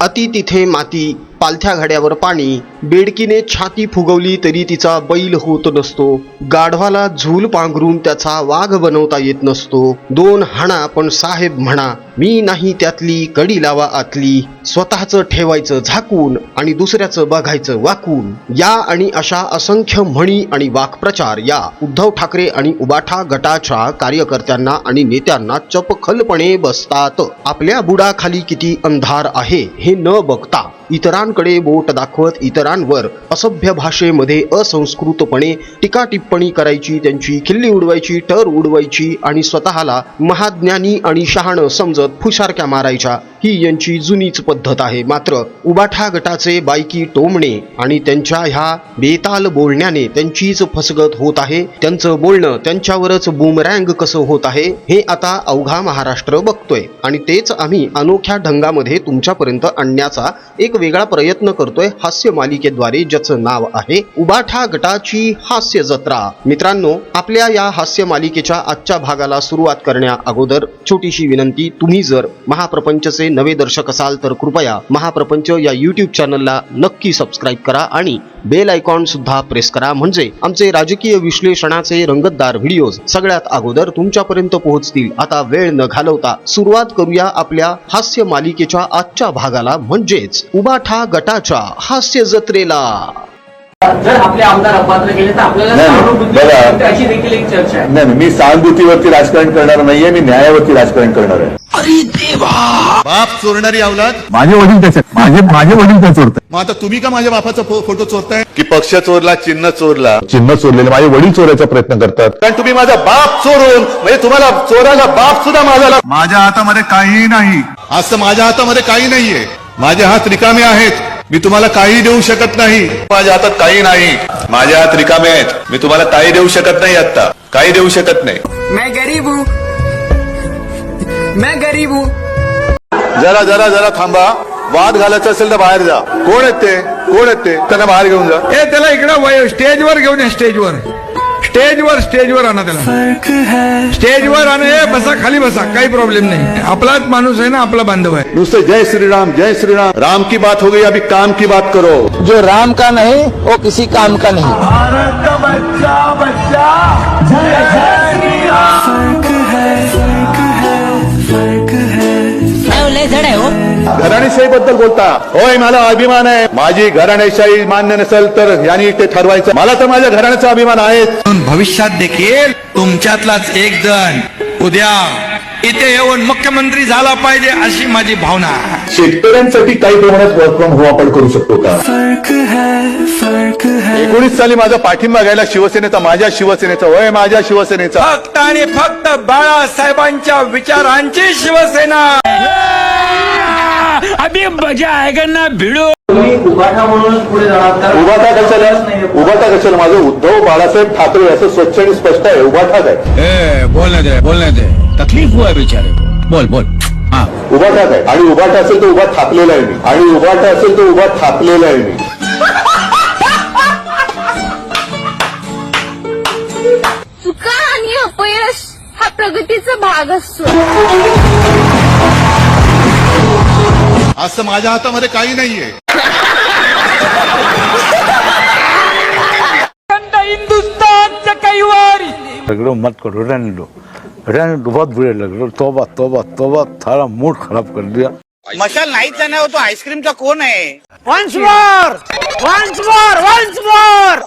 अति तिथे माती पालथ्या घड्यावर पाणी. बेडकीने छाती फुगवली तरी तिचा बैल होत नसतो. गाढवाला झूल पांघरून त्याचा वाघ बनवता येत नसतो. दोन हाणा पण साहेब म्हणा मी नाही त्यातली कडी लावा आतली. स्वतःचं ठेवायचं झाकून आणि दुसऱ्याचं बघायचं वाकून. या आणि अशा असंख्य म्हणी आणि वाक्प्रचार या उद्धव ठाकरे आणि उबाठा गटाच्या कार्यकर्त्यांना आणि नेत्यांना चपखलपणे बसतात. आपल्या बुडाखाली किती अंधार आहे हे न बघता इतरांकडे बोट दाखवत इतरांवर असभ्य भाषेमध्ये असंस्कृतपणे टीका टिप्पणी करायची त्यांची खिल्ली उडवायची टर उडवायची आणि स्वतःला महाज्ञानी आणि शहाणं समजत फुशारक्या मारायच्या. ही यांची जुनीच पद्धत आहे. मात्र उबाठा गटाचे बायकी टोमणे आणि त्यांच्या ह्या बेताल बोलण्याने त्यांचीच फसगत होत आहे. त्यांचं बोलणं त्यांच्यावरच बुमरँग कसं होत आहे हे आता अवघा महाराष्ट्र बघतोय. आणि तेच आम्ही अनोख्या ढंगामध्ये तुमच्यापर्यंत आणण्याचा एक वेगळा प्रयत्न करतोय हास्य मालिकेद्वारे ज्याचं नाव आहे उबाठा गटाची हास्य जत्रा. मित्रांनो आपल्या या हास्य मालिकेच्या आजच्या भागाला सुरुवात करण्या अगोदर छोटीशी विनंती तुम्ही जर महाप्रपंचचे नवे दर्शक असाल तर कृपया महाप्रपंच या युट्यूब चॅनलला नक्की सबस्क्राईब करा आणि बेल आयकॉन सुद्धा प्रेस करा. म्हणजे आमचे राजकीय विश्लेषणाचे रंगतदार व्हिडिओज सगळ्यात अगोदर तुमच्यापर्यंत पोहोचतील. आता वेळ न घालवता सुरुवात करूया आपल्या हास्य मालिकेच्या आजच्या भागाला. म्हणजेच उबाठा गटाच्या हास्य जत्रेला. जर आपले आमदार अपात्र गेले तर आपल्याला नाही, नाही. सहानुभूती बघा. मिळते अशी देखील एक चर्चा आहे. नाही मी सहानुभूतीवरती राजकारण करणार नाहीये मी न्यायावरती राजकारण करणार आहे. बाप चोरणारी अवलाद माझे वडील त्याच्यात माझे माझे वडील त्या चोरतात मग आता तुम्ही का माझ्या बापाचा फो- फोटो चोरताय? की पक्ष चोरला चिन्ह चोरला. चिन्ह चोरलेले माझे वडील चोरायचा प्रयत्न करतात. कारण तुम्ही माझा बाप चोरून म्हणजे तुम्हाला चोराला बाप सुद्धा माझा माझ्या हातामध्ये काहीही नाही. आज तर माझ्या हातामध्ये काही नाहीये. माझे हात रिकामे आहेत. मी तुम्हाला काही देऊ शकत नाही. माझ्या हातात काही नाही. माझे हात रिकामे आहेत. मी तुम्हाला काही देऊ शकत नाही आता काही देऊ शकत नाही. मैं गरीब हूँ। मैं गरीब हूँ। जरा जरा जरा थांबा. वाद घालायचा असेल तर बाहेर जा. कोण आहेत ते? कोण आहेत ते? त्यांना बाहेर घेऊन जा. ए त्याला इकडं वय स्टेजवर घेऊन ये स्टेजवर. स्टेजवर स्टेजवर आना त्याला. स्टेजवर आणा हे बसा खाली बसा काही प्रॉब्लेम नाही. आपलाच माणूस आहे ना आपला बांधव आहे. नुसते जय श्रीराम जय श्रीराम. राम की बात हो गई अभी काम की बात करो. जो राम का नहीं वो किसी काम का नहीं। घराणेशाही बद्दल बोलता. होय मला अभिमान आहे. माझी घराणेशाही मान्य नसेल तर यांनी ते ठरवायचं. मला तर माझ्या घराण्याचा अभिमान आहे म्हणून भविष्यात देखील तुमच्यातलाच एक जण उद्या इथे येऊन मुख्यमंत्री झाला पाहिजे अशी माझी भावना शेतकऱ्यांसाठी काही प्रमाणात वर्क फ्रॉम होम आपण करू शकतो का? एकोणीस साली माझा पाठिंबा घ्यायला शिवसेनेचा माझ्या शिवसेनेचा होय माझ्या शिवसेनेचा. फक्त आणि फक्त बाळासाहेबांच्या विचारांची शिवसेना. अभी मजा आहे ना भिडो तुम्ही उभाठा म्हणूनच पुढे जाणार उभाटा कशाला? नाहीये. उभाटा कशाला? माझं उद्धव बाळासाहेब ठाकरे असं स्वच्छ आणि स्पष्ट आहे. उभाटा काय ए बोलने दे बोलने दे तकलीफ हुआ है बेचारे बोल बोल. हाँ. उभाटा काय आणि उभाटा असेल तर उभा थापलेला आहे मी. आणि उभाटा असेल तर उभा थापलेला आहे मी. चुका आणि अपयश हा प्रगतीचा भाग असतो. आज तर माझ्या हातामध्ये काही नाहीये. झगड़ो मत करो रहने दो रहने दो बहुत बुरे लग रहे हो. तोबा तोबा तोबा थारा मूड खराब कर दिया. मशाल नाही जाणार तो आईस्क्रीमचा कोण आहे? Once more once more once more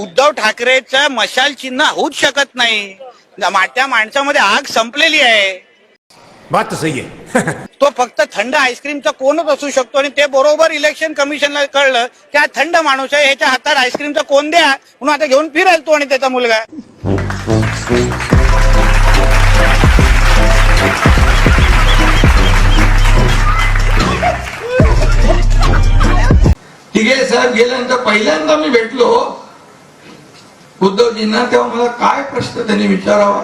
Uddhav ठाकरेचं मशाल चिन्ह होऊच शकत नाही. त्या माणसामध्ये आग संपलेली आहे. बात सही है तो फक्त थंड आईस्क्रीमचा कोणच असू शकतो आणि ते बरोबर इलेक्शन कमिशनला कळलं की हा थंड माणूस आहे ह्याच्या हातात आईस्क्रीमचा कोण द्या? म्हणून आता घेऊन फिरायला तो आणि त्याचा मुलगा. तिघे साहेब गेल्यानंतर पहिल्यांदा मी भेटलो. उद्धवजींना तेव्हा मला काय प्रश्न त्यांनी विचारावा?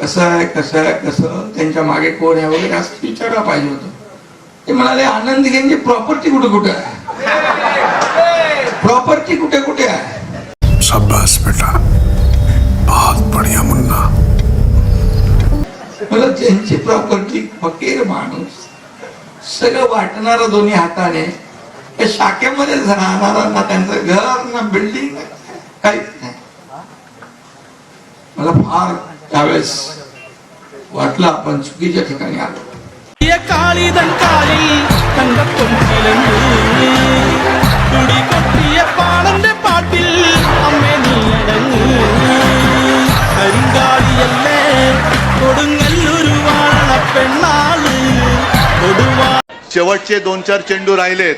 कसं आहे कसं आहे कसं? त्यांच्या मागे कोण आहे वगैरे असं विचारायला पाहिजे होतं. ते म्हणाले आनंद घेणची प्रॉपर्टी कुठे कुठे आहे? प्रॉपर्टी कुठे कुठे आहे? शाबाश बेटा. बहुत बढ़िया मुन्ना. मला त्यांची प्रॉपर्टी फकीर माणूस सगळं वाटणारं दोन्ही हाताने शाखेमध्येच राहणारा ना त्यांचं घर ना बिल्डिंग काहीच नाही. मला फार त्यावेळेस वाटलं आपण चुकीच्या ठिकाणी आलो. शेवटचे दोन चार चेंडू राहिलेत.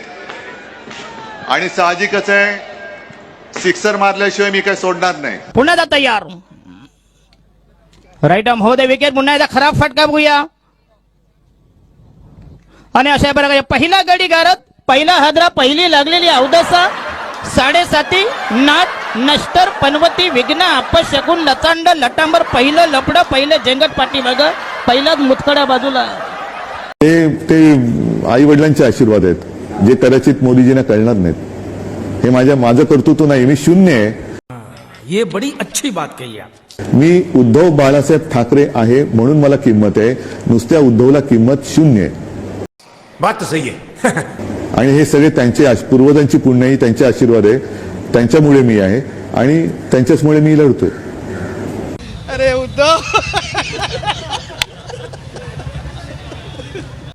आणि साहजिकच आहे सिक्सर मारल्याशिवाय मी काही सोडणार नाही. पुन्हा तयार राईट आर्म हो दे विकेट पुन्हा एकदा खराब फटका बघूया. आणि अशा प्रकारे पहिला गडी गारत पहिला हदरा पहिली लागलेली अवदसा. साडेसाती नाट नष्टर पनवती विघ्न अपशकुन लचांड लटांबर पहिलं लपड पहिलं जंगट पाठी बघ. पहिलाच मुतखड्या बाजूला. ते ते आई वडिलांचे आशीर्वाद आहेत जे कदाचित मोदीजींना कळणार नाहीत. हे माझ्या माझं कर्तृत्व नाही मी शून्य आहे. ये बडी अच्छी बात कही आप. मी उद्धव बाळासाहेब ठाकरे आहे म्हणून मला किंमत आहे. नुसत्या उद्धवला किंमत शून्य आहे. बात सही है आणि हे सगळे त्यांचे पूर्वजांची पुण्याई त्यांचे आशीर्वाद आहे. त्यांच्यामुळे मी आहे आणि त्यांच्याचमुळे मी लढतोय.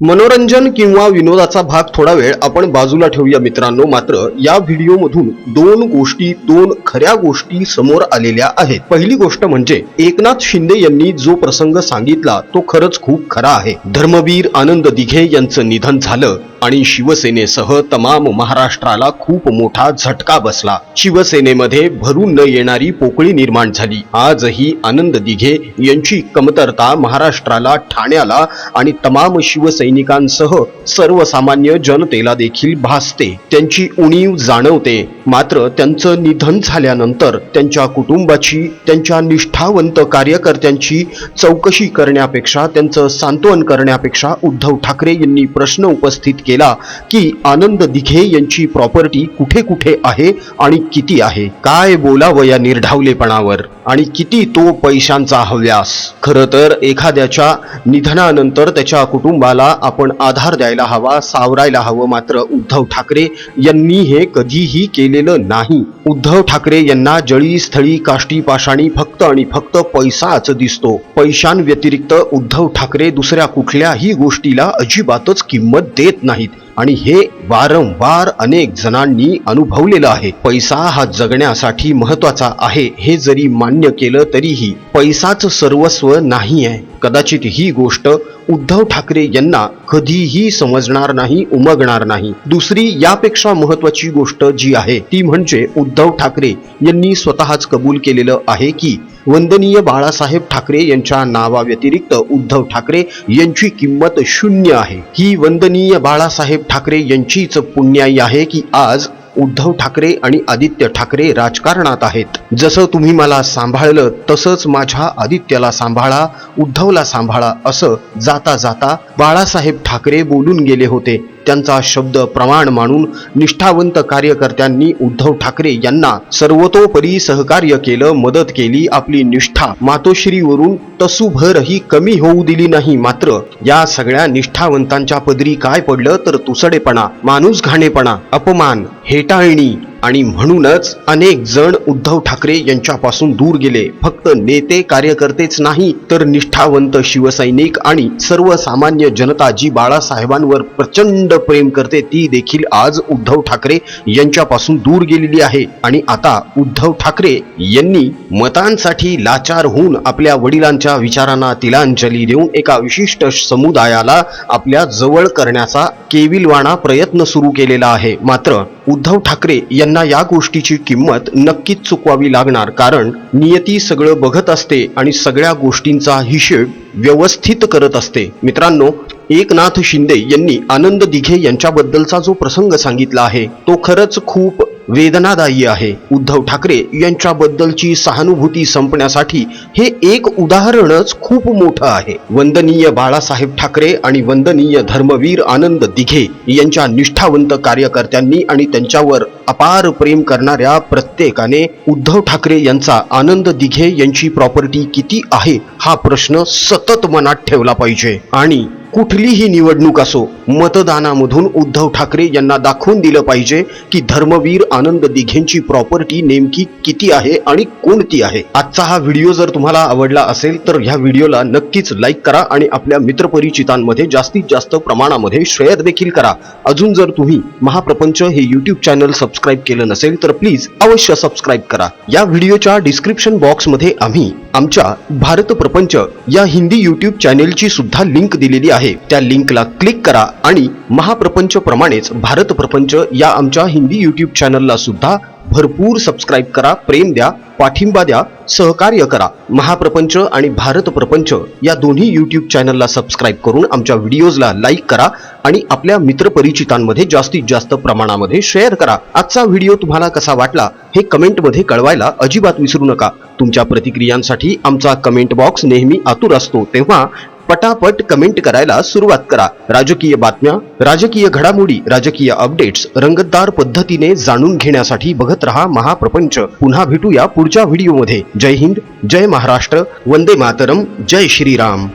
मनोरंजन किंवा विनोदाचा भाग थोडा वेळ आपण बाजूला ठेवूया मित्रांनो. मात्र या व्हिडिओमधून दोन गोष्टी दोन खऱ्या गोष्टी समोर आलेल्या आहेत. पहिली गोष्ट म्हणजे एकनाथ शिंदे यांनी जो प्रसंग सांगितला तो खरंच खूप खरा आहे. धर्मवीर आनंद दिघे यांचं निधन झालं. आणि शिवसेनेसह तमाम महाराष्ट्राला खूप मोठा झटका बसला. शिवसेनेमध्ये भरून न येणारी पोकळी निर्माण झाली. आजही आनंद दिघे यांची कमतरता महाराष्ट्राला ठाण्याला आणि तमाम शिवसैनिकांसह सर्वसामान्य जनतेला देखील भासते. त्यांची उणीव जाणवते. मात्र त्यांचं निधन झाल्यानंतर त्यांच्या कुटुंबाची त्यांच्या निष्ठावंत कार्यकर्त्यांची चौकशी करण्यापेक्षा त्यांचं सांत्वन करण्यापेक्षा उद्धव ठाकरे यांनी प्रश्न उपस्थित केला की आनंद दिघे यांची प्रॉपर्टी कुठे कुठे आहे आणि किती आहे? काय बोलावं या निर्ढावलेपणावर? आणि किती तो पैशांचा हव्यास. खरं तर एखाद्याच्या निधनानंतर त्याच्या कुटुंबाला आपण आधार द्यायला हवा सावरायला हवं. मात्र उद्धव ठाकरे यांनी हे कधीही केलेलं नाही. उद्धव ठाकरे यांना जळी स्थळी काष्टी पाषाणी फक्त आणि फक्त पैसाच दिसतो. पैशांव्यतिरिक्त उद्धव ठाकरे दुसऱ्या कुठल्याही गोष्टीला अजिबातच किंमत देत नाहीत. आणि हे वारंवार अनेक जणांनी अनुभवलेलं आहे. पैसा हा जगण्यासाठी महत्त्वाचा आहे. हे जरी मान्य केलं तरीही पैसाच सर्वस्व नाही आहे कदाचित ही गोष्ट उद्धव ठाकरे यांना कधीही समजणार नाही उमगणार नाही. दुसरी यापेक्षा महत्वाची गोष्ट जी आहे ती म्हणजे उद्धव ठाकरे यांनी स्वतःच कबूल केलेलं आहे की वंदनीय बाळासाहेब ठाकरे यांच्या नावाव्यतिरिक्त उद्धव ठाकरे यांची किंमत शून्य आहे. ही वंदनीय बाळासाहेब ठाकरे यांचीच पुण्याई आहे की आज उद्धव ठाकरे आणि आदित्य ठाकरे राजकारणात आहेत. जसं तुम्ही मला सांभाळलं तसंच माझ्या आदित्यला सांभाळा उद्धवला सांभाळा असं जाता जाता बाळासाहेब ठाकरे बोलून गेले होते. त्यांचा शब्द प्रमाण मानून निष्ठावंत कार्यकर्त्यांनी उद्धव ठाकरे यांना सर्वतोपरी सहकार्य केलं मदत केली आपली निष्ठा मातोश्रीवरून तसूभरही कमी होऊ दिली नाही. मात्र या सगळ्या निष्ठावंतांच्या पदरी काय पडलं तर तुसडेपणा माणूस घाणेपणा अपमान हेटाळणी आणि म्हणूनच अनेक जण उद्धव ठाकरे यांच्यापासून दूर गेले. फक्त नेते कार्यकर्तेच नाही तर निष्ठावंत शिवसैनिक आणि सर्वसामान्य जनता जी बाळासाहेबांवर प्रचंड प्रेम करते ती देखील आज उद्धव ठाकरे यांच्यापासून दूर गेलेली आहे. आणि आता उद्धव ठाकरे यांनी मतांसाठी लाचार होऊन आपल्या वडिलांच्या विचारांना तिलांजली देऊन एका विशिष्ट समुदायाला आपल्या जवळ करण्याचा केविलवाणा प्रयत्न सुरू केलेला आहे. मात्र उद्धव ठाकरे यांना या गोष्टीची किंमत नक्कीच चुकवावी लागणार कारण नियती सगळं बघत असते आणि सगळ्या गोष्टींचा हिशेब व्यवस्थित करत असते. मित्रांनो एकनाथ शिंदे यांनी आनंद दिघे यांच्याबद्दलचा जो प्रसंग सांगितला आहे तो खरंच खूप वेदनादायी आहे. उद्धव ठाकरे यांच्याबद्दलची सहानुभूती संपण्यासाठी हे एक उदाहरणच खूप मोठं आहे. वंदनीय बाळासाहेब ठाकरे आणि वंदनीय धर्मवीर आनंद दिघे यांच्या निष्ठावंत कार्यकर्त्यांनी आणि त्यांच्यावर अपार प्रेम करणाऱ्या प्रत्येकाने उद्धव ठाकरे यांचा आनंद दिघे यांची प्रॉपर्टी किती आहे हा प्रश्न सतत मनात ठेवला पाहिजे. आणि कुठलीही निवडणूक असो मतदानामधून उद्धव ठाकरे यांना दाखवून दिलं पाहिजे की धर्मवीर आनंद दिघेंची प्रॉपर्टी नेमकी किती आहे आणि कोणती आहे. आजचा हा व्हिडिओ जर तुम्हाला आवडला असेल तर ह्या व्हिडिओला नक्कीच लाईक करा आणि आपल्या मित्रपरिचितांमध्ये जास्तीत जास्त प्रमाणामध्ये शेअर देखील करा. अजून जर तुम्ही महाप्रपंच हे यूट्यूब चॅनल सबस्क्राईब केलं नसेल तर प्लीज अवश्य सबस्क्राईब करा. या व्हिडिओच्या डिस्क्रिप्शन बॉक्समध्ये आम्ही आमच्या भारत प्रपंच या हिंदी युट्यूब चॅनेलची सुद्धा लिंक दिलेली आहे. त्या लिंकला क्लिक करा आणि महाप्रपंच प्रमाणेच भारत प्रपंच या आमच्या हिंदी युट्यूब चॅनलला सुद्धा भरपूर सबस्क्राईब करा प्रेम द्या पाठिंबा द्या सहकार्य करा. महाप्रपंच आणि भारत प्रपंच या दोन्ही यूट्यूब चॅनलला सबस्क्राईब करून आमच्या व्हिडिओजला लाईक करा आणि आपल्या मित्रपरिचितांमध्ये जास्तीत जास्त प्रमाणामध्ये शेअर करा. आजचा व्हिडिओ तुम्हाला कसा वाटला हे कमेंटमध्ये कळवायला अजिबात विसरू नका. तुमच्या प्रतिक्रियांसाठी आमचा कमेंट बॉक्स नेहमी आतुर असतो. तेव्हा पटापट कमेंट करायला सुरुवात करा. राजकीय बातम्या राजकीय घडामोडी राजकीय अपडेट्स रंगतदार पद्धतीने जाणून घेण्यासाठी बघत रहा महाप्रपंच. पुन्हा भेटूया पुढच्या व्हिडिओमध्ये जय हिंद जय महाराष्ट्र वंदे मातरम जय श्रीराम.